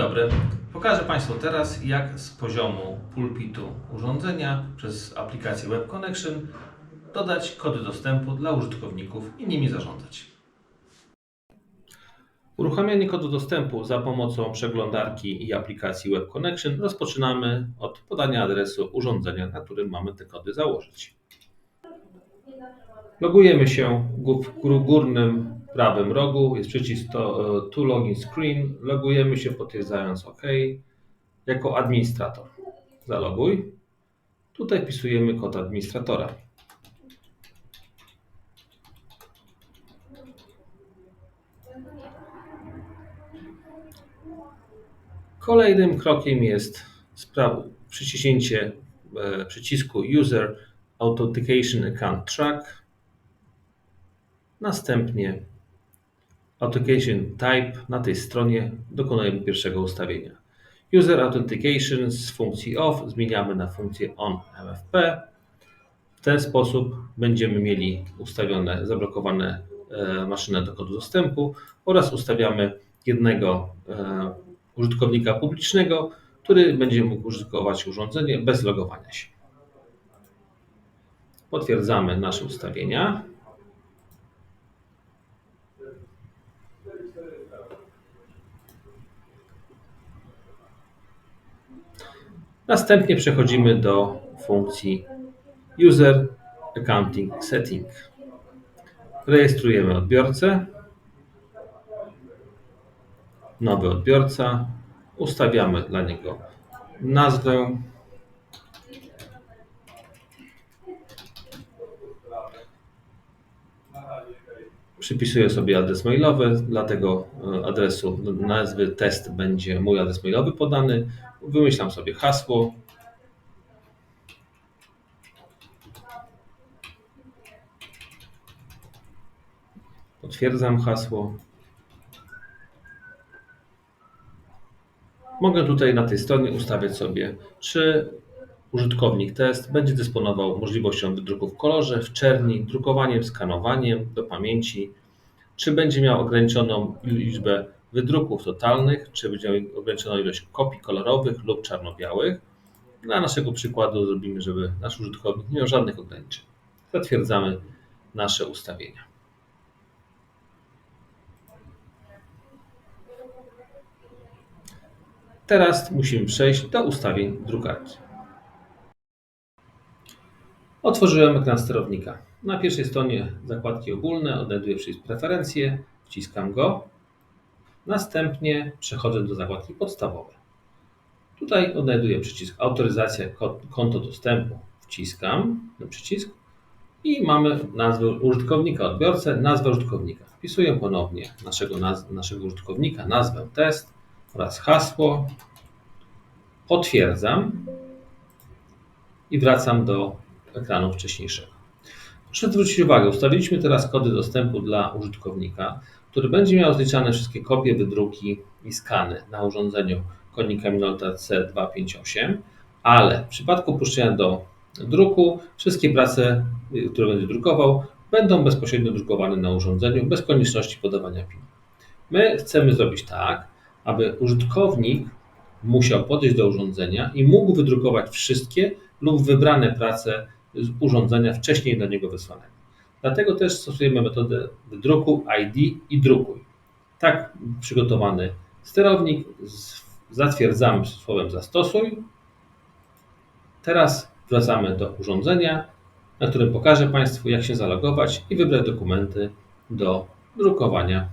dobry. Pokażę Państwu teraz, jak z poziomu pulpitu urządzenia przez aplikację Web Connection dodać kody dostępu dla użytkowników i nimi zarządzać. Uruchamianie kodu dostępu za pomocą przeglądarki i aplikacji Web Connection rozpoczynamy od podania adresu urządzenia, na którym mamy te kody założyć. Logujemy się w gó- górnym prawym rogu, jest przycisk to, e, to login screen. Logujemy się potwierdzając OK jako administrator. Zaloguj. Tutaj wpisujemy kod administratora. Kolejnym krokiem jest przyciśnięcie e, przycisku User Authentication Account Track. Następnie Authentication Type na tej stronie dokonujemy pierwszego ustawienia. User Authentication z funkcji OFF zmieniamy na funkcję ON MFP. W ten sposób będziemy mieli ustawione, zablokowane e, maszynę do kodu dostępu oraz ustawiamy jednego e, użytkownika publicznego, który będzie mógł użytkować urządzenie bez logowania się. Potwierdzamy nasze ustawienia. Następnie przechodzimy do funkcji User Accounting Setting. Rejestrujemy odbiorcę. Nowy odbiorca. Ustawiamy dla niego nazwę. Przypisuję sobie adres mailowy, dla tego e, adresu nazwy test będzie mój adres mailowy podany. Wymyślam sobie hasło. Potwierdzam hasło. Mogę tutaj na tej stronie ustawiać sobie, czy użytkownik test będzie dysponował możliwością wydruku w kolorze, w czerni, drukowaniem, skanowaniem do pamięci, czy będzie miał ograniczoną liczbę wydruków totalnych, czy będzie miał ograniczoną ilość kopii kolorowych lub czarno-białych. Dla naszego przykładu zrobimy, żeby nasz użytkownik nie miał żadnych ograniczeń. Zatwierdzamy nasze ustawienia. Teraz musimy przejść do ustawień drukarki. Otworzyłem ekran sterownika. Na pierwszej stronie zakładki ogólne odnajduję przycisk preferencje, wciskam go. Następnie przechodzę do zakładki podstawowej. Tutaj odnajduję przycisk autoryzacja ko- konto dostępu. Wciskam ten przycisk i mamy nazwę użytkownika, odbiorcę, nazwę użytkownika. Wpisuję ponownie naszego, naz- naszego użytkownika, nazwę test oraz hasło. Potwierdzam i wracam do ekranu wcześniejszego. Proszę zwrócić uwagę, ustawiliśmy teraz kody dostępu dla użytkownika, który będzie miał zliczane wszystkie kopie, wydruki i skany na urządzeniu konika Minolta C258, ale w przypadku puszczenia do druku wszystkie prace, które będzie drukował, będą bezpośrednio drukowane na urządzeniu bez konieczności podawania PIN. My chcemy zrobić tak, aby użytkownik musiał podejść do urządzenia i mógł wydrukować wszystkie lub wybrane prace z urządzenia wcześniej do niego wysłanego. Dlatego też stosujemy metodę wydruku ID i drukuj. Tak przygotowany sterownik zatwierdzamy słowem zastosuj. Teraz wracamy do urządzenia, na którym pokażę Państwu, jak się zalogować i wybrać dokumenty do drukowania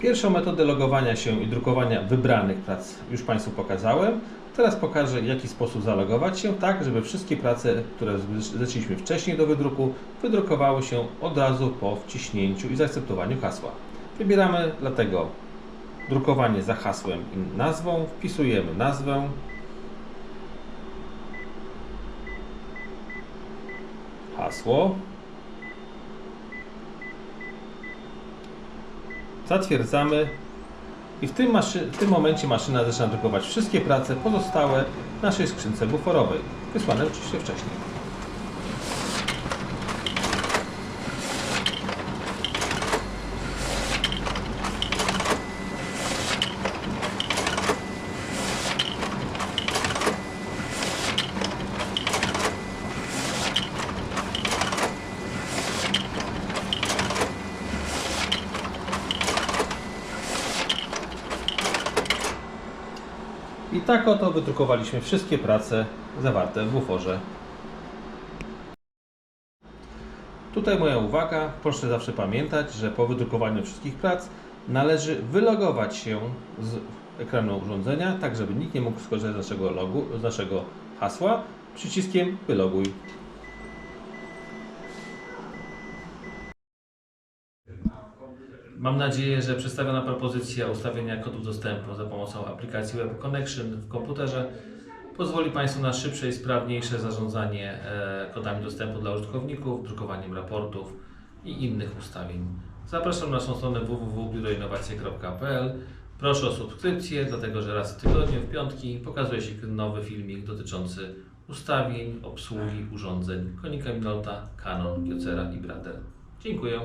Pierwszą metodę logowania się i drukowania wybranych prac już Państwu pokazałem. Teraz pokażę, w jaki sposób zalogować się, tak żeby wszystkie prace, które zleciliśmy wcześniej do wydruku, wydrukowały się od razu po wciśnięciu i zaakceptowaniu hasła. Wybieramy dlatego drukowanie za hasłem i nazwą, wpisujemy nazwę, hasło, zatwierdzamy i w tym, w tym momencie maszyna zaczyna drukować wszystkie prace pozostałe w naszej skrzynce buforowej, wysłane oczywiście wcześniej. I tak oto wydrukowaliśmy wszystkie prace zawarte w buforze. Tutaj moja uwaga, proszę zawsze pamiętać, że po wydrukowaniu wszystkich prac należy wylogować się z ekranu urządzenia, tak żeby nikt nie mógł skorzystać z naszego, logu, z naszego hasła przyciskiem wyloguj. Mam nadzieję, że przedstawiona propozycja ustawienia kodów dostępu za pomocą aplikacji Web Connection w komputerze pozwoli Państwu na szybsze i sprawniejsze zarządzanie e, kodami dostępu dla użytkowników, drukowaniem raportów i innych ustawień. Zapraszam na naszą stronę www.biuroinnowacje.pl. Proszę o subskrypcję, dlatego że raz w tygodniu, w piątki, pokazuje się nowy filmik dotyczący ustawień, obsługi urządzeń Konica Minolta, Canon, Kyocera i Brother. Dziękuję.